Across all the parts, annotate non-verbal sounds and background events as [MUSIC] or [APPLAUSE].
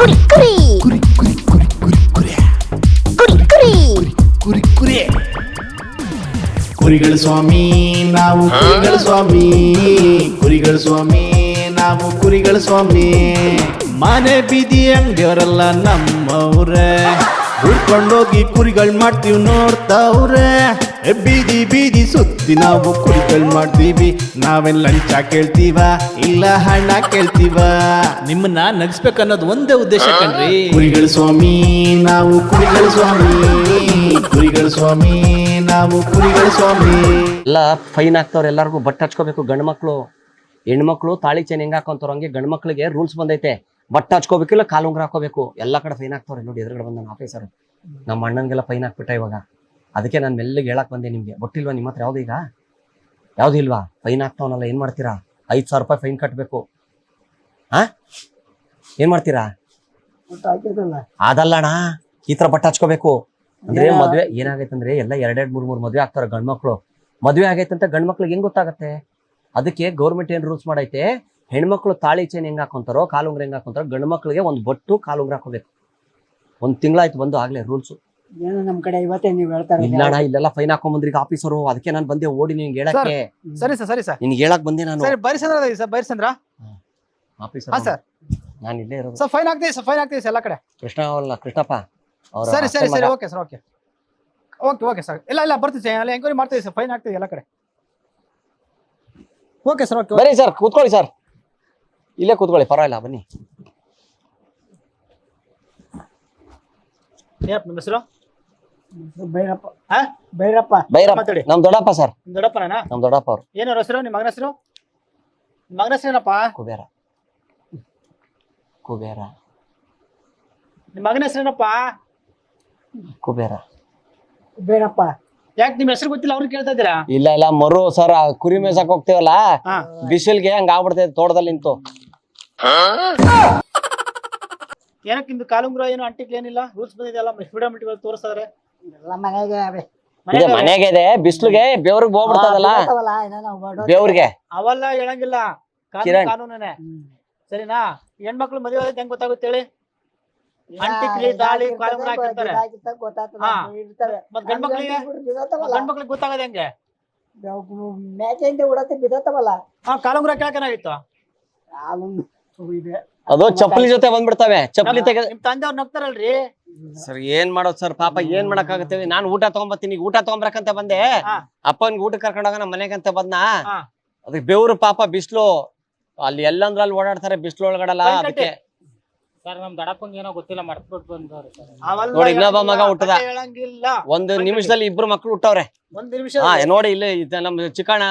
ಕುರಿ ಕುರಿ ಕುರಿ ಕುರಿ ಕುರಿ ಕುರಿ ಕುರಿ ಕುರಿ ಕುರಿ ಕುರಿ ಕುರಿ ಕುರಿಗಳ ಸ್ವಾಮಿ ನಾವು ಕುರಿಗಳ ಸ್ವಾಮಿ ಕುರಿಗಳ ಸ್ವಾಮಿ ನಾವು ಕುರಿಗಳ ಸ್ವಾಮಿ ಮನೆ ಬೀದಿ ಅಂಗಡಿಯವರೆಲ್ಲ ನಮ್ಮವ್ರೆ ಹುಡ್ಕೊಂಡೋಗಿ ಕುರಿಗಳು ಮಾಡ್ತೀವಿ ನೋಡ್ತಾವ್ರೆ ಎ ಬೀದಿ ಬೀದಿ ಸುತ್ತಿ ನಾವು ಕುರಿಗಳು ಮಾಡ್ತೀವಿ. ನಾವೇನ್ ಲಂಚ ಕೇಳ್ತೀವ? ಇಲ್ಲ ಹಣ ಕೇಳ್ತೀವ? ನಿಮ್ಮನ್ನ ನಗಿಸ್ಬೇಕು ಅನ್ನೋದು ಒಂದೇ ಉದ್ದೇಶ ಕಣ್ರಿ. ಕುರಿಗಳ ಸ್ವಾಮಿ ನಾವು ಕುರಿಗಳ ಸ್ವಾಮಿ. ಕುರಿಗಳ ಸ್ವಾಮಿ ನಾವು ಕುರಿಗಳ ಸ್ವಾಮಿ. ಎಲ್ಲ ಫೈನ್ ಆಗ್ತವ್ರ ಎಲ್ಲರಿಗೂ ಬಟ್ಟೆ ಹಚ್ಕೋಬೇಕು. ಗಂಡು ಮಕ್ಳು ಹೆಣ್ಮಕ್ಳು ತಾಳಿ ಚೈನ್ ಹೆಂಗ್ ಹಾಕೊಂತಾರ ಹಂಗೆ ಗಂಡು ಮಕ್ಳಿಗೆ ರೂಲ್ಸ್ ಬಂದೈತೆ. ಬಟ್ಟೆ ಹಚ್ಕೋಬೇಕಿಲ್ಲ ಕಾಲುಂಗ್ರ ಹಾಕೋಬೇಕು. ಎಲ್ಲ ಕಡೆ ಫೈನ್ ಹಾಕ್ತವ್ರೆ. ನೋಡಿ ಎದುರುಗಡೆ ಬಂದ ಆಫೀಸರ್ ನಮ್ಮ ಅಣ್ಣನಿಗೆಲ್ಲ ಫೈನ್ ಹಾಕ್ಬಿಟ್ಟ ಇವಾಗ. ಅದಕ್ಕೆ ನಾನು ಮೆಲ್ಲಿಗೆ ಹೇಳಕ್ ಬಂದೆ ನಿಮಗೆ. ಗೊತ್ತಿಲ್ವಾ ನಿಮ್ಮ ಹತ್ರ ಯಾವ್ದು ಈಗ? ಯಾವ್ದು ಇಲ್ವಾ? ಫೈನ್ ಹಾಕ್ತಾವನಲ್ಲ ಏನು ಮಾಡ್ತೀರಾ? ಐದ್ ಸಾವಿರ ರೂಪಾಯಿ ಫೈನ್ ಕಟ್ಟಬೇಕು ಹಾ? ಏನು ಮಾಡ್ತೀರಾ? ಅದಲ್ಲಣ್ಣ ಈ ಥರ ಬಟ್ಟೆ ಹಚ್ಕೋಬೇಕು. ಅಂದ್ರೆ ಮದುವೆ ಏನಾಗೈತಂದ್ರೆ ಎಲ್ಲ ಎರಡೆರಡ್ ಮೂರು ಮೂರ್ ಮದ್ವೆ ಆಗ್ತಾರ ಗಂಡ್ಮಕ್ಳು. ಮದ್ವೆ ಆಗೈತಂತ ಗಂಡ್ಮಕ್ಳಿಗೆ ಹೆಂಗ್ ಗೊತ್ತಾಗತ್ತೆ? ಅದಕ್ಕೆ ಗೌರ್ಮೆಂಟ್ ಏನು ರೂಲ್ಸ್ ಮಾಡೈತೆ? ಹೆಣ್ಮಕ್ಳು ತಾಳಿ ಚೈನ್ ಹೆಂಗ್ ಹಾಕೊಂತಾರೋ ಕಾಲುಂಗ್ರ ಹೆಂಗ್ ಹಾಕೊಂತಾರೋ ಗಂಡು ಮಕ್ಳಿಗೆ ಒಂದ್ ಬಟ್ಟು ಕಾಲುಂಗ್ರ ಹಾಕೋಬೇಕು ಒಂದು ತಿಂಗಳಾಯ್ತು ಬಂದು ಆಗ್ಲೇ ರೂಲ್ಸ್ ಏನೋ ನಮ್ ಕಡೆ ಇವತ್ತೇ ನೀವ್ ಹೇಳ್ತಾರೆ ಇಲ್ಲಣ್ಣ ಇಲ್ಲೆಲ್ಲ ಫೈನ್ ಹಾಕೊಂಡ್ ಆಫೀಸರು. ಅದಕ್ಕೆ ನಾನು ಬಂದೆ ಓಡಿ ನಿನ್ಗೆ ಹೇಳಕ್ಕೆ. ಸರಿ ಸರ್ ಸರಿ ಸರ್ ನಿನ್ಗೆ ಹೇಳಕ್ ಬಂದೆ ನಾನು. ಸರ್ ಬೈರ್ಸಂದ್ರ ಅದ ಸರ್ ಬೈರ್ಸಂದ್ರ? ಆಫೀಸರ್. ಹಾ ಸರ್. ನಾನು ಇಲ್ಲೇ ಇರೋದು. ಸರ್ ಫೈನ್ ಆಗ್ತೀವಿ ಸರ್ ಫೈನ್ ಆಗ್ತೀವಿ ಸರ್ ಎಲ್ಲ ಕಡೆ. ಕೃಷ್ಣ ಅವಲ್ಲ ಕೃಷ್ಣಪ್ಪ ಅವ್ರ ಸರಿ ಸರಿ ಸರಿ okay sir okay. Okay okay sir. ಇಲ್ಲ ಇಲ್ಲ ಬರ್ತೀವಿ ಸರ್ ಅಲ್ಲಿ ಎಂಕ್ವೈರಿ ಮಾಡ್ತೀವಿ ಸರ್ ಫೈನ್ ಆಗ್ತೀವಿ ಎಲ್ಲ ಕಡೆ. ಓಕೆ ಸರ್ ಓಕೆ ಬನ್ನಿ ಸರ್ ಕೂತ್ಕೊಳ್ಳಿ ಸರ್. ಇಲ್ಲೇ ಕೂತ್ಕೊಳ್ಳಿ ಪರವಾಗಿಲ್ಲ ಬನ್ನಿ. ಏನಪ್ಪ ನಿಮ್ಮ ಹೆಸರು? ಭೈರಪ್ಪ. ಹಾ? ಭೈರಪ್ಪ. ಬೈರಪ್ಪ ಮಾತಾಡಿ. ನಮ್ ದೊಡ್ಡಪ್ಪ ಸರ್. ನಿಮ್ಮ ದೊಡ್ಡಪ್ಪನ ನಮ್ ದೊಡ್ಡಪ್ಪ ಅವ್ರು. ಏನು ಹೆಸರು? ನಿಮ್ಮ ಮಗನ ಹೆಸರು? ನಿಮ್ಮ ಮಗನ ಹೆಸರು ಏನಪ್ಪ? ಕುಬೇರ. ಕುಬೇರ. ನಿಮ್ಮ ಮಗನ ಹೆಸರು ಏನಪ್ಪ? ಕುಬೇರ. ಭೈರಪ್ಪ. ಯಾಕೆ ನಿಮ್ಮ ಹೆಸರು ಗೊತ್ತಿಲ್ಲ? ಅವ್ರಿಗೆ ಕೇಳ್ತಾ ಇದ್ದೀರಾ? ಇಲ್ಲ ಇಲ್ಲ. ಮರು ಸರ್ ಕುರಿ ಮೇಸಕ್ ಹೋಗ್ತೀವಲ್ಲ? ಹಾ. ಬಿಸಿಲ್ಗೆ ಹಂಗ ಆಗ್ಬಿಡ್ತೈತೆ ತೋಟದಲ್ಲಿ ನಿಂತು. ಏನಕ್ಕೆ ನಿಮ್ದು ಕಾಲುಂಗ್ರ ಏನು ಅಂಟಿಕ್ಲೇನಿಲ್ಲ ರೂಲ್ಸ್ ಬಂದಿದೆಯಲ್ಲ? ಫ್ರೀಡಮ್ ತೋರಿಸ್ತಾರೆ ಎಲ್ಲ ಮನೆಗೆ ಇದೆ ಮನೆಗೆ ಇದೆ ಬಿಸಿಲಿಗೆ ಬೆವ್ರಿಗೆ ಹೋಗ್ಬಿಡ್ತದಲ್ಲ. ಬೆವ್ರಿಗೆ ಅವೆಲ್ಲ ಹೇಳಂಗಿಲ್ಲ ಕಾನೂನು ಕಿರಣ್. ಕಾನೂನೇ ಹ್ಮ್. ಸರಿನಾ ಹೆಣ್ಮಕ್ಳು ಮದುವೆ ಆದ್ರೆ ಹೆಂಗ್ ಗೊತ್ತಾಗುತ್ತೆ ಹೇಳಿ ದಾಳಿ, ಇದಾಗಿರ್ತದೆ, ಕಾಲುಂಗ್ರ ಹಾಕಿರ್ತಾರೆ. ಇದಾಗಿರ್ತದೆ, ಗೊತ್ತಾಗ್ತದೆ, ಹಾ. ಇರ್ತವೆ. ಮತ್ ಗಂಡ್ಮಕ್ಳಿಗೆ? ನಮ್ಗೆ ಬಿಡು ಬಿದ್ದೋತವಲ್ಲ. ಗಂಡ್ಮಕ್ಳಿಗೆ ಗೊತ್ತಾಗೋದು ಹೆಂಗೆ ಅವು ಮೇಕೆಯಿಂದ ಉಡತ್ತೆ ಬಿದ್ದೋತವಲ್ಲ. ಹಾ ಕಾಲುಂಗ್ರ ಕೇಳಕನಾಗಿತ್ತು ಕೇಳಕನ ಇದೆ. ಅದು ಚಪ್ಪಲಿ ಜೊತೆ ಬಂದ್ಬಿಡ್ತಾವೆ ಚಪ್ಪಲಿ ತೆಗೆದ ನಿಮ್ ತಂದೆ ಅವ್ರು ನಗ್ತಾರಲ್ರಿ ಸರ್ ಏನ್ ಮಾಡೋದ್ ಸರ್? ಪಾಪ ಏನ್ ಮಾಡಕ್ ಆಗತ್ತೆ ನಾನು ಊಟ ತಗೊಂಬತ್ತೀನಿ. ಈಗ ಊಟ ತಗೊಂಬರಕಂತ ಬಂದೆ. ಅಪ್ಪನ್ ಅಪ್ಪನ್ಗೆ ಊಟ ಕರ್ಕೊಂಡೋಗ ನಮ್ಮ ಮನೆಗಂತ ಬಂದ್ನ? ಅದಕ್ಕೆ ಬೆವ್ರು ಪಾಪ ಬಿಸ್ಲು. ಅಲ್ಲಿ ಎಲ್ಲಂದ್ರ ಅಲ್ಲಿ ಓಡಾಡ್ತಾರೆ ಬಿಸ್ಲು ಒಳಗಡಲ್ಲ ಅದಕ್ಕೆ. ಸರ್ ನಮ್ ದಡಪ್ಪಂಗ್ ಏನೋ ಗೊತ್ತಿಲ್ಲ ಮರ್ತ್ಬಿಟ್ಟು ಬಂದವ್ರೆ ಸರ್. ನೋಡಿ, ಇನ್ನೊಬ್ಬ ಮಗ ಹುಟ್ಟದ. ಹೇಳಂಗಿಲ್ಲ. ಒಂದು ನಿಮಿಷದಲ್ಲಿ ಇಬ್ರು ಮಕ್ಳು ಹುಟ್ಟವ್ರೆ. ಒಂದ್ ನಿಮಿಷ ಹಾ ನೋಡಿ ಇಲ್ಲಿ ಇದ್ ನಮ್ ಚಿಕ್ಕಣ್ಣ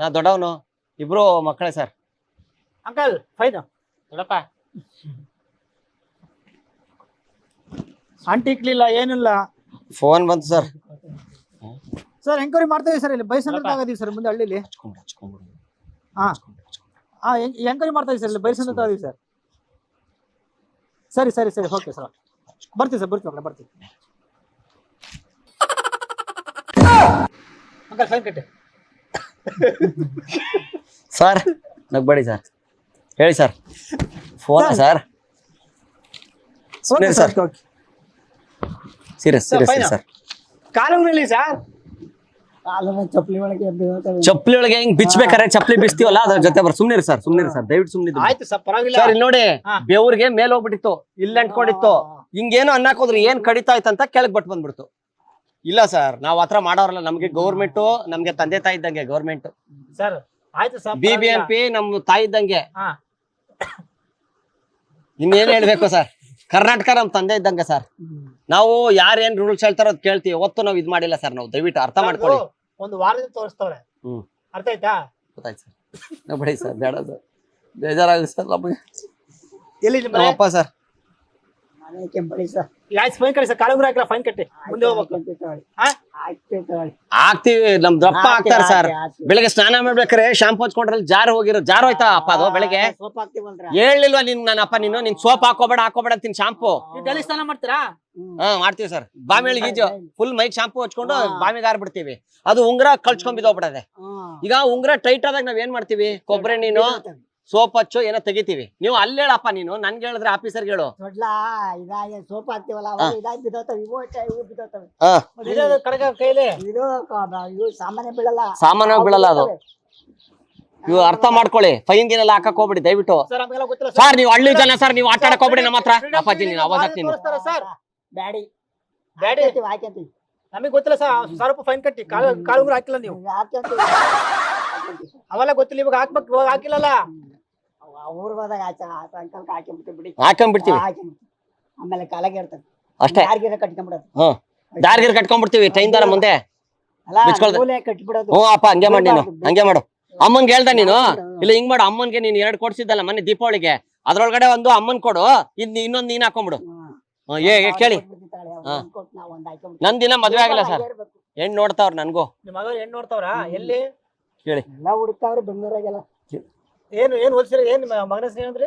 ನಾ ದೊಡ್ಡವನು ಇಬ್ರು ಮಕ್ಕಳೇ ಸರ್. ಅಂಕಲ್ ಫೈನ್ ದೊಡ್ಡಪ್ಪ. ಅಂಟಿಕ್ಲಿಲ್ಲ ಏನಿಲ್ಲ. ಫೋನ್ ಬಂತು ಸರ್ ಸರ್ ಎಂಕ್ವೈರಿ ಮಾಡ್ತೀವಿ ಸರ್ ಇಲ್ಲಿ ಬೈಸಂದ್ರ ಆಗದೀವಿ ಸರ್ ಮುಂದೆ ಹಳ್ಳಿಲಿ. ಹಚ್ಕೊಂಡ್ಬಿಡು, ಹಚ್ಕೊಂಡ್ಬಿಡು. ಹಾ. ಹಾ ಎಂಕ್ವೈರಿ ಮಾಡ್ತಾ ಇದೀವಿ ಸರ್ ಇಲ್ಲಿ ಬೈಸಂದ್ರ ಆಗದೀವಿ ಸರ್ ಸರಿ ಸರಿ ಸರಿ ಓಕೆ ಸರ್ ಬರ್ತೀವಿ ಸರ್ ಬರ್ತೀವಿ ಬರ್ತೀವಿ. ಅಂಕಲ್ ಫೈನ್ ಕಟ್ಟಿ. ಸರ್ ನಗ್ಬೇಡಿ ಸರ್ ಹೇಳಿ sir phone sir sir sir serious serious fine. Sir sir ಚಪ್ಪಲಿ ಒಳಗೆ ಹಿಂಗ್ ಚಪ್ಪಲಿ ಒಳಗೆ ಹೆಂಗ್ ಬಿಚ್ಬೇಕಾರೆ ಚಪ್ಪಲಿ ಬಿಸ್ತೀವಲ್ಲ? ಅದ್ರ ಜೊತೆ ಬರ್ ಸುಮ್ನಿರಿ ಸರ್ ಸುಮ್ನಿರಿ ಸರ್ ದಯವಿಟ್ಟು ಸುಮ್ನಿದ್ದು ಆಯ್ತು ಸರ್ ಪರವಾಗಿಲ್ಲ. ಸರ್ ಇಲ್ಲಿ ನೋಡಿ ಹಾ. ಬೆವ್ರಿಗೆ ಮೇಲ್ ಹೋಗ್ಬಿಟ್ಟಿತ್ತು ಇಲ್ಲಿ ಅಂಟ್ಕೊಂಡಿತ್ತು. ಹಿಂಗೇನೋ ಅನ್ನಕ್ ಹೋದ್ರೆ ಏನ್ ಕಡಿತಾ ಅಂತ ಕೆಳಗ್ ಬಟ್ ಬಂದ್ಬಿಡ್ತು. ಇಲ್ಲ ಸರ್ ನಾವ್ ಆತರ ಮಾಡೋರಲ್ಲ ನಮ್ಗೆ ಗೌರ್ಮೆಂಟ್ ನಮ್ಗೆ ತಂದೆ ತಾಯಿ ಇದ್ದಂಗೆ ಗೌರ್ಮೆಂಟ್. ಸರ್ ಆಯ್ತು sir B B M P ನಮ್ ತಾಯಿ ಇದ್ದಂಗೆ. ಹಾ. ಇನ್ನೇನ್ ಹೇಳ್ಬೇಕು ಸರ್? ಕರ್ನಾಟಕ ನಮ್ ತಂದೆ ಇದ್ದಂಗೆ ಸರ್. ನಾವು ಯಾರೇನ್ ರೂಲ್ಸ್ ಹೇಳ್ತಾರೋ ಅದ್ ಕೇಳ್ತೀವಿ. ಒತ್ತು ನಾವ್ ಇದ್ ಮಾಡಿಲ್ಲ ಸರ್ ನಾವು. ದಯವಿಟ್ಟು ಅರ್ಥ ಮಾಡ್ಕೊಳ್ಳಿ. ಒಂದು ವಾರದಿಂದ ತೋರಿಸ್ತವ್ರೆ. ಹ್ಮ್. ಅರ್ಥ ಆಯ್ತಾ? ಗೊತ್ತಾಯ್ತು ಸರ್. ಬಿಡಿ ಸರ್ ಬೇಡ ಸರ್. ಬೇಜಾರಾಗುತ್ತೆ ಸರ್ ನಮಗೆ. ಎಲ್ಲಿ ನಿಮ್ಮ ನಮ್ಮ ಅಪ್ಪ ಸರ್. ಮನೆ ಕೆಂಪಳಿ ಸರ್. ಆಯ್ತು ಫೈನ್ ಕಟ್ಟಿ ಸರ್ ಕಾಲುಂಗ್ರ ಹಾಕಿಲ್ಲ ಫೈನ್ ಕಟ್ಟಿ ಮುಂದೆ ಹೋಗ್ಬೇಕು ಹಾಕ್ತೀವಿ ತಗೊಳ್ಳಿ. ಹಾ? ಹಾಕ್ತೀವಿ ತಗೊಳ್ಳಿ. ಆಗ್ತೀವಿ ನಮ್ ದಪ್ಪ ಹಾಕ್ತಾರ ಆಗ್ತಾರೆ ಸರ್. ಬೆಳಗ್ಗೆ ಸ್ನಾನ ಮಾಡ್ಬೇಕಾರೆ ಶಾಂಪು ಹಚ್ಕೊಂಡ್ರಲ್ಲಿ ಜಾರ್ ಹೋಗಿರೋ ಜಾರ್ ಹೋಯ್ತಾ ಅಪ್ಪ ಅದು ಬೆಳಗ್ಗೆ ಸೋಪ್ ಹಾಕ್ತೀವಲ್ರ? ಹೇಳಿಲ್ವಾ ನಿನ್ ನನ್ನ ಅಪ್ಪ ನೀನು ನಿನ್ ಸೋಪ್ ಹಾಕೋಬೇಡ ಹಾಕೋಬೇಡ ತಿನ್ ಶಾಂಪು ನೀವು ಡೈಲಿ ಸ್ನಾನ ಮಾಡ್ತೀರಾ ಹ್ಮ್. ಹಾ ಮಾಡ್ತೀವಿ ಸರ್ ಬಾಮಿಳಿ ಗೀಜು ಫುಲ್ ಮೈಕ್ ಶಾಂಪು ಹಚ್ಕೊಂಡು. ಬಾಮಿಗೆ ಹಾರ್ಬಿಡ್ತೀವಿ ಅದು ಉಂಗ್ರ ಕಳ್ಸ್ಕೊಂಡ್ ಬಿದ್ದೋಗ್ಬಿಡದೆ. ಈಗ ಉಂಗ್ರ ಟೈಟ್ ಆದಾಗ ನಾವ್ ಏನ್ ಮಾಡ್ತೀವಿ ಕೊಬ್ಬರಿ ನೀನು ಸೋಪ್ ಹಚ್ಚು ಏನೋ ತೆಗಿತೀವಿ. ನೀವು ಅಲ್ಲಿ ಹೇಳಪ್ಪ ನೀನು ನನ್ಗೆ ಹೇಳಿದ್ರೆ ಆಫೀಸರ್ಗೆ ಹೇಳು. ಇದಾಗಿ ಸೋಪ್ ಹಾಕ್ತಿವಲ್ಲ. ಅವಾಗ ಇದಾಗಿ ಬಿದ್ದೋತಾವ ಇವು ಅಷ್ಟೇ ಇವು ಬಿದ್ದೋತಾವೆ ಹಾ. ಇರೋದು ಕಡೆಗ ಕೈಲಿ. ಇದು ಕ- ಇವು ಸಾಮಾನ್ಯ ಬೀಳಲ್ಲ. ಸಾಮಾನ್ಯವಾಗಿ ಬೀಳಲ್ಲ ಅದು. ನೀವು ಅರ್ಥ ಮಾಡ್ಕೊಳ್ಳಿ. ಫೈನ್ ಗಿನೆಲ್ಲ ಹಾಕಕ್ ಹೋಗ್ಬಿಡಿ ದಯವಿಟ್ಟು. ಸರ್ ನಮಗೆಲ್ಲ ಗೊತ್ತಿಲ್ಲ ಸರ್. ನೀವು ಹಳ್ಳಿ ಜನ ಸರ್ ನೀವು ಆಟ ಆಡಕ್ ಹೋಗ್ಬಿಡಿ ನಮ್ಮ ಹತ್ರ. ಅಪ್ಪಾಜಿ ನೀನು ಅವಾಗ ಹಾಕ್ತೀನಿ. ತೋರಿಸ್ತಾರ ಸರ್. ಬ್ಯಾಡಿ. ಬ್ಯಾಡಿ. ಹಾಕ್ಯಂತೀವಿ ಹಾಕ್ಯಂತೀವಿ ನಮಗೆ ಗೊತ್ತಿಲ್ಲ ಸರ್ ಸಾವಿರ ರೂಪಾಯಿ ಫೈನ್ ಕಟ್ಟಿ ಕಾಳು ಕಾಳು ಹಾಕಿಲ್ಲ ನೀವು. ಹಾಕ್ಯಂತೀವಿ. ಅವೆಲ್ಲ ಗೊತ್ತಿಲ್ಲ ಇವಾಗ ಹಾಕ್ಬೇಕು ಇವಾಗ ಹಾಕಿಲ್ಲಲ್ಲ. ಊರ್ಗ್ ಹೋದಾಗ ಆಚೆ ಆ ಸಂಕಲ್ಪ ಹಾಕ್ಯಂಬಿಡ್ತೀವಿ ಬಿಡಿ. ಹಾಕೊಂಡ್ಬಿಡ್ತೀವಿ ಹಾಕ್ಯಂಬಿಡ್ತೀವಿ ಆಮೇಲೆ ಕಾಲಾಗೆ ಇರ್ತದೆ. ಅಷ್ಟೇ. ಯಾರಿಗಿರ ಕಟ್ಕೊಂಡ್ಬಿಡೋದು. ಹ್ಮ್. ದಾರ್ಗಿರ್ ಕಟ್ಕೊಂಡ್ಬಿಡ್ತೀವಿ ಟ್ರೈನ್ ದಾರ ಮುಂದೆ. ಅಲ್ಲ ಬಿಚ್ಕೊಳ್ದೆ. ಮೂಲೆ ಕಟ್ಬಿಡೋದು. ಹ್ಞೂ ಅಪ್ಪ ಹಂಗೆ ಮಾಡಿ ನೀನು ಹಂಗೆ ಮಾಡು. ಅಮ್ಮನ್ಗೆ ಹೇಳ್ದ ನೀನು ಇಲ್ಲ ಹಿಂಗ್ ಮಾಡು ಅಮ್ಮನ್ಗೆ ನೀನ್ ಎರಡು ಕೊಡ್ಸಿದ್ದಲ್ಲ ಮೊನ್ನೆ ದೀಪಾವಳಿಗೆ. ಅದ್ರೊಳಗಡೆ ಒಂದು ಅಮ್ಮನ್ ಕೊಡು ಇದ್ ಇನ್ನೊಂದ್ ನೀನ್ ಹಾಕೊಂಡ್ಬಿಡು. ಹ್ಮ್. ಹ್ಮ್, ಏ ಏ, ಕೇಳಿ. ನಂದಿನ ಅವ್ರು ಹಾ. ಒಂದ್ ಕೊಟ್ಟು ನಾವು ಒಂದ್ ಹಾಕ್ಯಂಬಿಡ್ತೀವಿ. ನನ್ ದಿನ ಮದ್ವೆ ಆಗಿಲ್ಲ ಸರ್. ಹೆಣ್ ನೋಡ್ತಾವ್ರ ನನ್ಗೂ. ನಿಮ್ಮ ಹೆಣ್ಣು ನೋಡ್ತಾವ್ರ? ಎಲ್ಲಿ? ಎಲ್ಲ ಹುಡುಕ್ತಾವ್ರೆ ಬೆಂಗಳೂರಾಗೆಲ್ಲ. ಏನು ಏನು ಹೋಲ್ಸಿರ ಏನ್ ಮಗನ ಹೆಸರು ಏನಂದ್ರಿ?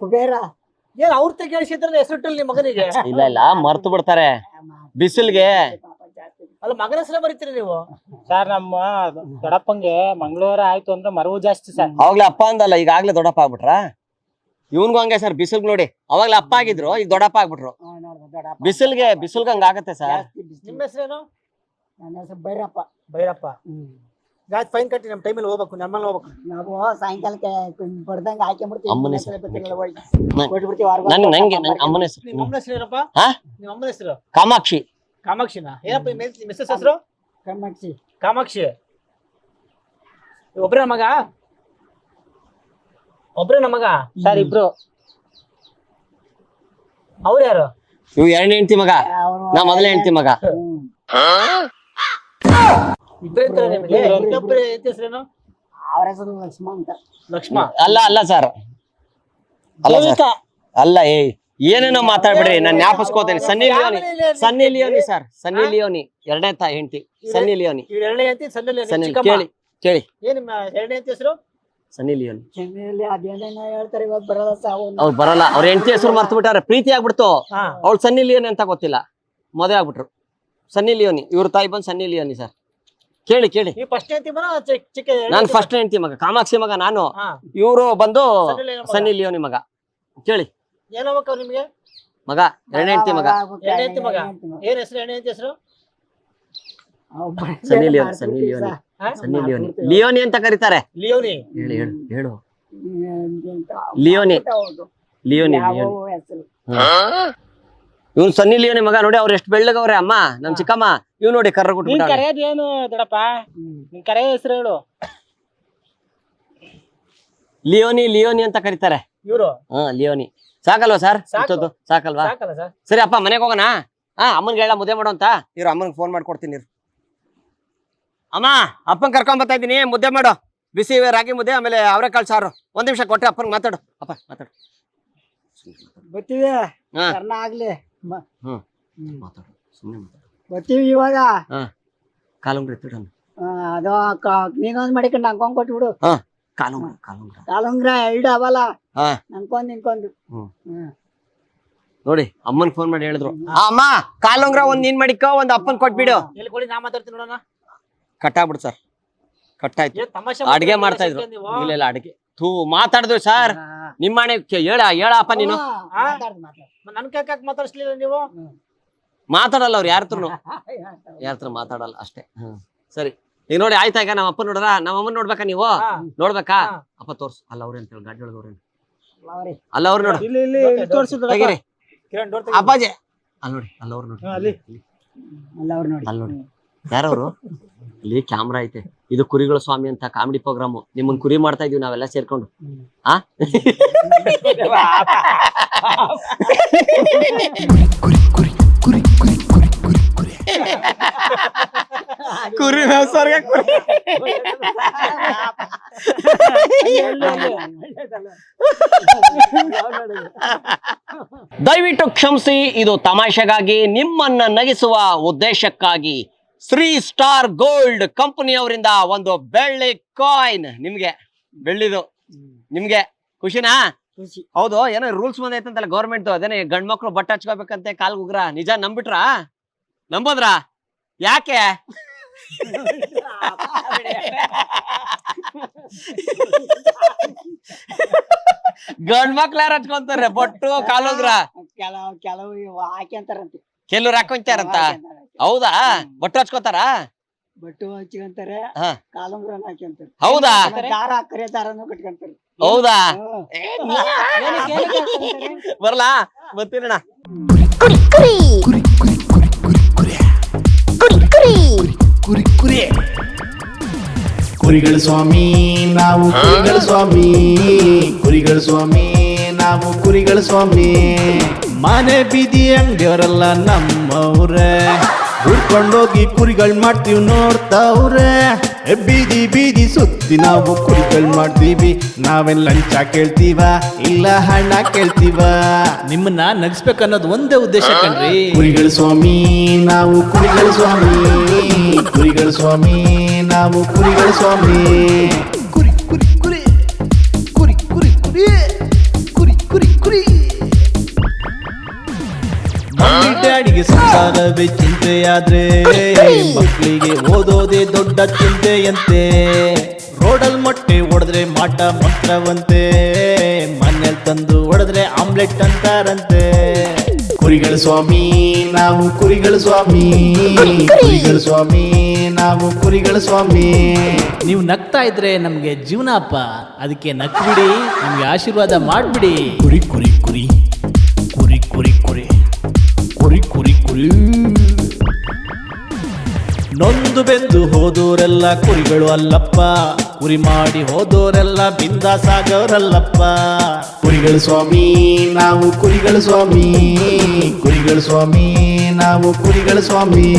ಕುಬೇರ. ಏನ್ ಅವ್ರ ತ ಕೇಳಿಸಿದ್ರಲ್ಲ ಹೆಸರಿಟ್ಟಲ್ಲ ನಿಮ್ಮ ಮಗನಿಗೆ? ಇಲ್ಲ ಇಲ್ಲ ಮರ್ತು ಬಿಡ್ತಾರೆ. ಬಿಸಿಲ್ಗೆ. ಅಲ್ಲ ಮಗನ ಹೆಸರ ಬರೀತೀರಿ ನೀವು? ಸರ್ ನಮ್ಮ ದೊಡ್ಡಪ್ಪಂಗೆ ಮಂಗಳೂರ ಆಯ್ತು ಅಂದ್ರೆ ಮರವು ಜಾಸ್ತಿ ಸರ್. ಅವಾಗ್ಲೇ ಅಪ್ಪ ಅಂದಲ್ಲ ಈಗಾಗ್ಲೇ ದೊಡ್ಡಪ್ಪ ಆಗ್ಬಿಟ್ರ? ಇವನ್ಗೂ ಹಂಗೆ ಸರ್ ಬಿಸಿಲ್ ನೋಡಿ. ಅವಾಗ್ಲೇ ಅಪ್ಪ ಆಗಿದ್ರು ಈಗ ದೊಡ್ಡಪ್ಪ ಆಗ್ಬಿಟ್ರು. ಬಿಸಿಲ್ಗೆ ಬಿಸಿಲ್ಗೆ ಹಂಗಾಗತ್ತೆ ಸರ್. ನಿಮ್ಮ ಹೆಸರೇನು? ನನ್ನ ಹೆಸರು ಭೈರಪ್ಪ. ಭೈರಪ್ಪ. ಗಾಜ್ ಫೈನ್ ಕಟ್ಟಿ ನಮ್ಮ ಟೈಮಲ್ಲಿ ಹೋಗ್ಬೇಕು ನಮ್ಮಲ್ಲಿ ಹೋಗ್ಬೇಕು. ನಾವು ಸಾಯಂಕಾಲಕ್ಕೆ ಬಡ್ದಂಗ ಹಾಕ್ಯಂಬಿಡ್ತೀವಿ ಅಮ್ಮನ ನಮ್ಮ ಹೆಸರು. ಕೊಟ್ಬಿಡ್ತೀವಿ ನನ್ ಒಂದು ನಂಗೆ ಅಮ್ಮನ ಹೆಸರು. ನಿಮ್ಮ ಅಮ್ಮನ ಹೆಸರು ಏನಪ್ಪ? ಹಾ? ನಿಮ್ಮ ಅಮ್ಮನ ಹೆಸರು? ಕಾಮಾಕ್ಷಿ. ಕಾಮಾಕ್ಷಿನ? ಏನಪ್ಪ ನಿಮ್ಮ ಮಿಸ್ಸಸ್ ಹೆಸರು ಕಾಮಾಕ್ಷಿ. ಕಾಮಾಕ್ಷಿ. ಒಬ್ರೇ ಮಗ ಒಬ್ರೇ ಮಗ ಸರ್ ಇಬ್ರು. ಅವ್ರು ಯಾರು? ಇವ್ ಎರಡನೇ ಹೆಂಡತಿ ಮಗ. ನಾ ಮೊದಲನೇ ಹೆಂಡತಿ ಮಗ. ಅವ್ರ ಹೆಸರು ಲಕ್ಷ್ಮ ಅಂತ. ಲಕ್ಷ್ಮ. ಅಲ್ಲ ಅಲ್ಲ ಸರ್ ಅಲ್ಲ ಅಲ್ಲ ಏ ಏನೇನೋ ಮಾತಾಡ್ಬಿಡ್ರಿ ನಾನು ಜ್ಞಾಪಿಸ್ಕೋತೇನೆ. ಸನ್ನಿ ಲಿಯೋನಿ. ಸನ್ನಿ ಲಿಯೋನಿ ಸರ್ ಸನ್ನಿ ಲಿಯೋನಿ ಎರಡನೇ ತಾ ಹೆಂಡತಿ. ಸನ್ನಿ ಲಿಯೋನಿ. ಇವ್ರು ಎರಡನೇ ಅಂತಿ ಸಣ್ಣಲ್ಲಿ ಸನ್ನಿ ಕೇಳಿ ಕೇಳಿ. ಏನ್ ಎರಡನೇ ಅಂತಿ ಹೆಸರು? ಸನ್ನಿ ಲಿಯೋನಿ. ಚೆನ್ನೈಯಲ್ಲಿ ಅದೇನೇನೋ ಹೇಳ್ತಾರೆ ಇವಾಗ ಬರಲ್ಲ ಸಾವು ಅವ್ರು ಬರಲ್ಲ. ಅವ್ರ ಹೆಂಡತಿ ಹೆಸರು ಮರ್ತು ಬಿಟ್ಟಾರೆ ಪ್ರೀತಿ ಆಗ್ಬಿಡ್ತು. ಹಾ. ಅವ್ಳು ಸನ್ನಿ ಲಿಯೋನಿ ಅಂತ ಗೊತ್ತಿಲ್ಲ. ಮದುವೆ ಆಗ್ಬಿಟ್ರು. ಸನ್ನಿ ಲಿಯೋನಿ. ಇವ್ರ ತಾಯಿ ಬಂದು ಸನ್ನಿ ಲಿಯೋನಿ ಸರ್ ಕೇಳಿ ಕೇಳಿ. ನೀವು ಫಸ್ಟ್ ಹೆಂಡತಿ ಮನ ಚಿಕ್ಕ ಚಿಕ್ಕ ಎರಡನೇ ನಾನು ಫಸ್ಟ್ ಹೆಂಡತಿ ಮಗ ಕಾಮಾಕ್ಷಿ ಮಗ ನಾನು. ಹಾ. ಇವರು ಬಂದು ಸನ್ನಿ ಲಿಯೋನಿ ಮಗ. ಸನ್ನಿ ಲಿಯೋನಿ ಮಗ ಕೇಳಿ ನಿಮ್ಗೆ? ಮಗ ಎರಡನೇ ಹೆಂಡತಿ ಮಗ. ಎರಡನೇ ಮಗ. ಏನ್ ಹೆಸರು ಎರಡನೇ ಅಂತಿ ಹೆಸರು? ಸನ್ನಿ ಲಿಯೋನಿ ಸನ್ನಿ ಲಿಯೋನಿ. ಹಾ? ಸನ್ನಿ ಲಿಯೋನಿ. ಲಿಯೋನಿ ಅಂತ ಕರೀತಾರೆ. ಲಿಯೋನಿ. ಹೇಳಿ ಹೇಳು ಹೇಳು. ಲಿಯೋನಿ. ಲಿಯೋನಿ ಲಿಯೋನಿ. ಹೆಸರು? ಇವ್ನು ಸನ್ನಿ ಲಿಯೋನಿ ಮಗ ನೋಡಿ ಅವ್ರ ಎಷ್ಟು ಬೆಳ್ಳಗವ್ರೆ ಅಮ್ಮ ನಮ್ ಚಿಕ್ಕಮ್ಮ. ಇವ್ ನೋಡಿ ಕರ್ರ ನಿನ್ ಕೊಟ್ಬಿಟ್ಟ ಕರೆಯೋದ್ ಏನು ದೊಡ್ಡಪ್ಪ ನಿನ್ ಕರೆಯೋ ಹೆಸರು ಹೇಳು. ಲಿಯೋನಿ ಲಿಯೋನಿ ಅಂತ ಕರೀತಾರೆ. ಇವ್ರು? ಹಾ ಲಿಯೋನಿ. ಸಾಕಲ್ವಾ ಸರ್? ಸಾಕು. ಇಷ್ಟೊತ್ತು ಸಾಕಲ್ವಾ? ಸಾಕಲ್ಲ ಸರ್. ಸರಿ ಅಪ್ಪ ಮನೆಗೆ ಹೋಗೋಣ? ಹಾ ಅಮ್ಮನ್ಗೆ ಹೇಳ ಮುದ್ದೆ ಮಾಡು ಅಂತ. ಇವ್ರು ಅಮ್ಮನ್ಗೆ ಫೋನ್ ಮಾಡ್ಕೊಡ್ತೀನಿ ಇರು. ಅಮ್ಮ ಅಪ್ಪನ್ ಕರ್ಕೊಂಡ್ ಬರ್ತಾ ಇದ್ದೀನಿ ಮುದ್ದೆ ಮಾಡು. ಬಿಸಿ ರಾಗಿ ಮುದ್ದೆ ಆಮೇಲೆ ಅವರೆಕಾಳು ಸಾರು. ಒಂದ್ ನಿಮಿಷ ಕೊಟ್ಟೆ ಅಪ್ಪನ್ ಮಾತಾಡು. ಅಪ್ಪ ಮಾತಾಡು. ಬರ್ತೀವಿ. ಹಾ. ಆಗ್ಲಿ. ಹ್ಮ್. ಮಾತಾಡು ಸುಮ್ಮನೆ ಮಾತಾಡು. ಬರ್ತೀವಿ ಇವಾಗ? ಕಾಲುಂಗ್ರಿ ಎತ್ತಿಡೋಣ ಆ, ಅದು ಕ- ನೀನೊಂದ್ ಮಾಡಿಕೊಂಡು ನಂಕೊಂಡ್ ಕೊಟ್ಬಿಡು ಕಾಲುಂಗ್ರ ಕಾಲುಂಗ್ರ ಕಾಲುಂಗ್ರ ಎರಡು ಅವಲ್ಲ. ಹಾ. ನಂಕೊಂದ್ ನಿಂಕೊಂದು ಹ್ಮ್. ಹ್ಮ್. ನೋಡಿ ಅಮ್ಮನ್ ಫೋನ್ ಮಾಡಿ ಹೇಳಿದ್ರು. ಆ, ಅಮ್ಮ ಕಾಲುಂಗ್ರ ಒಂದ್ ನೀನ್ ಮಾಡಿಕೋ ಒಂದ್ ಅಪ್ಪನ್ ಕೊಟ್ಬಿಡು. ಎಲ್ಲಿ ಕೊಡಿ ನಾ ಮಾತಾಡ್ತೀನಿ ನೋಡೋಣ. ಕಟ್ಟಾಗ್ಬಿಡು ಸರ್. ಕಟ್ಟಾಯ್ತು. ಏನ್ ತಮಾಷೆ ಅಡ್ಗೆ ಮಾಡ್ತಾ ಇದ್ರು? ಇಲ್ಲ ಇಲ್ಲ ಅಡ್ಗೆ. ಥೂ ಮಾತಾಡಿದ್ರು ಸರ್. ನಿಮ್ಮ ನಿಮ್ಮನೆ ಹೇಳ ಹೇಳಪ್ಪ ನೀನು. ನನ್ ಕೇಕ್ ಮಾತಾಡ್ಸ್ಲಿಲ್ಲ ನೀವು? ಮಾತಾಡಲ್ಲ ಅವ್ರು ಯಾರತ್ರನು [LAUGHS] ಯಾರತ್ರ ಯಾರ ಹತ್ರ ಮಾತಾಡಲ್ಲ ಅಷ್ಟೇ. ಸರಿ. ಈಗ ನೋಡಿ ಆಯ್ತಾ ಈಗ ನಮ್ಮ ಅಪ್ಪ ನೋಡ್ರ ನಮ್ಮ ಅಮ್ಮನ್ ನೋಡ್ಬೇಕಾ ನೀವು? ನೋಡ್ಬೇಕಾ? ಅಪ್ಪ ತೋರ್ಸು. ಅಲ್ಲ ಅವ್ರ ಅಂತ ಹೇಳಿ ಗಾಡಿ ಒಳಗೆ ಅವ್ರೆ ಅವ್ರೆ. ಅಲ್ಲ ಅವ್ರು ನೋಡು. ಅಪ್ಪಾಜಿ. ಅಲ್ಲಿ ನೋಡಿ ಅಲ್ಲ ಅವ್ರು ನೋಡಿ. ಅಲ್ಲಿ. ಅಲ್ಲ. ಅವ್ರು ನೋಡಿ. ಅಲ್ಲಿ ನೋಡಿ. ಯಾರವ್ರು? ಇಲ್ಲಿ ಕ್ಯಾಮ್ರಾ ಐತೆ. ಇದು ಕುರಿಗಳ ಸ್ವಾಮಿ ಅಂತ ಕಾಮಿಡಿ ಪ್ರೋಗ್ರಾಮ್ ನಿಮ್ಮನ್ ಕುರಿ ಮಾಡ್ತಾ ಇದೀವಿ ನಾವೆಲ್ಲ ಸೇರ್ಕೊಂಡು. ಆ? ಕುರಿ. ದಯವಿಟ್ಟು ಕ್ಷಮಿಸಿ ಇದು ತಮಾಷೆಗಾಗಿ ನಿಮ್ಮನ್ನ ನಗಿಸುವ ಉದ್ದೇಶಕ್ಕಾಗಿ ಶ್ರೀ ಸ್ಟಾರ್ ಗೋಲ್ಡ್ ಕಂಪನಿ ಅವರಿಂದ ಒಂದು ಬೆಳ್ಳಿ ಕಾಯಿನ್ ನಿಮ್ಗೆ ಬೆಳ್ಳಿದು. ನಿಮ್ಗೆ ಖುಷಿನಾ? ಖುಷಿ. ಹೌದು ಏನೋ ರೂಲ್ಸ್ ಬಂದೈತಂತಲ್ಲ ಗೌರ್ಮೆಂಟ್ ಅದೇನೇ ಗಂಡ್ ಮಕ್ಳು ಬಟ್ಟೆ ಹಚ್ಕೋಬೇಕಂತೆ ಕಾಲ್ ಉಗ್ರ ನಿಜ ನಂಬಿಟ್ರಾ? ನಂಬೋದ್ರಾ? ಯಾಕೆ? ಗಂಡ್ ಮಕ್ಳು ಯಾರು ಹಚ್ಕೊಂತಾರೆ? ಬೊಟ್ಟು ಕಾಲೋದ್ರ ಕೆಲವು ಕೆಲವು ಹಾಕ್ಯಂತಾರಂತೆ ಕೆಲವ್ರು ಹಾಕೊಂತಾರಂತ. ಹೌದಾ? ಬಟ್ಟೆ ಹಚ್ಕೋತಾರ? ಬಟ್ಟು ಹಚ್ಕೊಂತಾರೆ ಹಾ. ಕಾಲುಂಗ್ರನ ಹಾಕ್ಯಂತಾರೆ. ಹೌದಾ? ದಾರ ಕರೆ ದಾರನು ಕಟ್ಕೊಂತಾರೆ. ಹೌದಾ? ಬರ್ಲಾ? ಬರ್ತೀನಣ್ಣ ಕುರಿಗಳ ಸ್ವಾಮಿ ನಾವು ಕುರಿಗಳ ಸ್ವಾಮಿ. ಕುರಿಗಳ ಸ್ವಾಮಿ ನಾವು ಕುರಿಗಳ ಸ್ವಾಮಿ. ಮನೆ ಬೀದಿ ಅಂಗಡಿಯವರೆಲ್ಲ ನಮ್ಮವ್ರೆ ಹುಡ್ಕೊಂಡೋಗಿ ಕುರಿಗಳ್ ಮಾಡ್ತೀವಿ ನೋಡ್ತಾವ್ರೆ ಬೀದಿ ಬೀದಿ ಸುತ್ತಿ ನಾವು ಕುರಿಗಳ್ ಮಾಡ್ತೀವಿ. ನಾವೆಲ್ಲ ಲಂಚ ಕೇಳ್ತೀವ ಇಲ್ಲ ಹಣ ಕೇಳ್ತೀವ? ನಿಮ್ಮನ್ನ ನಗಿಸ್ಬೇಕನ್ನೋದು ಒಂದೇ ಉದ್ದೇಶ ಕಣ್ರಿ. ಕುರಿಗಳ ಸ್ವಾಮಿ ನಾವು ಕುರಿಗಳ ಸ್ವಾಮಿ. ಕುರಿಗಳ ಸ್ವಾಮಿ ನಾವು ಕುರಿಗಳ ಸ್ವಾಮಿ. ಸಂಸಾರವೇ ಚಿಂತೆಯಾದ್ರೆ ಮಕ್ಕಳಿಗೆ ಓದೋದೇ ದೊಡ್ಡ ಚಿಂತೆಯಂತೆ. ರೋಡಲ್ ಮೊಟ್ಟೆ ಹೊಡೆದ್ರೆ ಮಾಟ ಮಂತ್ರವಂತೆ. ಮನೇಲಿ ತಂದು ಹೊಡೆದ್ರೆ ಆಮ್ಲೆಟ್ ಅಂತಾರಂತೆ. ಕುರಿಗಳ ಸ್ವಾಮಿ, ನಾವು ಕುರಿಗಳ ಸ್ವಾಮಿ. ಕುರಿಗಳ ಸ್ವಾಮಿ, ನಾವು ಕುರಿಗಳ ಸ್ವಾಮಿ. ನೀವು ನಗ್ತಾ ಇದ್ರೆ ನಮ್ಗೆ ಜೀವನಪ್ಪ ಅದಕ್ಕೆ ನಕ್ಬಿಡಿ ನಮ್ಗೆ ಆಶೀರ್ವಾದ ಮಾಡ್ಬಿಡಿ. ಕುರಿ ಕುರಿ ಕುರಿ. ನೊಂದು ಬೆಂದು ಹೋದೋರೆಲ್ಲ ಕುರಿಗಳು ಅಲ್ಲಪ್ಪ. ಕುರಿ ಮಾಡಿ ಹೋದೋರೆಲ್ಲ ಬಿಂದಾಸಾಗವರಲ್ಲಪ್ಪ ಕುರಿಗಳ ಸ್ವಾಮಿ ನಾವು ಕುರಿಗಳ ಸ್ವಾಮಿ. ಕುರಿಗಳ ಸ್ವಾಮಿ ನಾವು ಕುರಿಗಳ ಸ್ವಾಮಿ.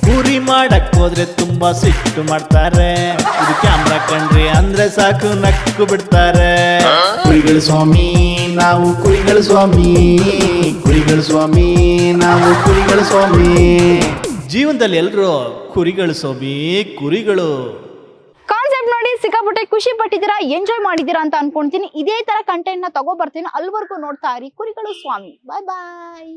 ಕುರಿ ಮಾಡಕ್ ಹೋದ್ರೆ ತುಂಬಾ ಸಿಟ್ಟು ಮಾಡ್ತಾರೆ. ಇದು ಕ್ಯಾಮ್ರಾ ಕಂಡ್ರಿ ಅಂದ್ರೆ ಸಾಕು ನಕ್ಕು ಬಿಡ್ತಾರೆ. ಕುರಿಗಳ ಸ್ವಾಮಿ ನಾವು ಕುರಿಗಳ ಸ್ವಾಮಿ ಕುರಿಗಳ ಸ್ವಾಮಿ ನಾವು ಕುರಿಗಳ ಸ್ವಾಮಿ. ಜೀವನದಲ್ಲಿ ಎಲ್ರು ಕುರಿಗಳು ಸ್ವಾಮಿ ಕುರಿಗಳು. ಕಾನ್ಸೆಪ್ಟ್ ನೋಡಿ ಸಿಕ್ಕಾಪಟ್ಟೆ ಖುಷಿ ಪಟ್ಟಿದ್ದೀರಾ ಎಂಜಾಯ್ ಮಾಡಿದ್ದೀರಾ ಅಂತ ಅನ್ಕೊಂತೀನಿ. ಇದೇ ತರ ಕಂಟೆಂಟ್ನ ತಗೋ ಬರ್ತೀನಿ ಅಲ್ವರೆಗೂ ನೋಡ್ತಾ ಇರಿ. ಕುರಿಗಳು ಸ್ವಾಮಿ. ಬಾಯ್ ಬಾಯ್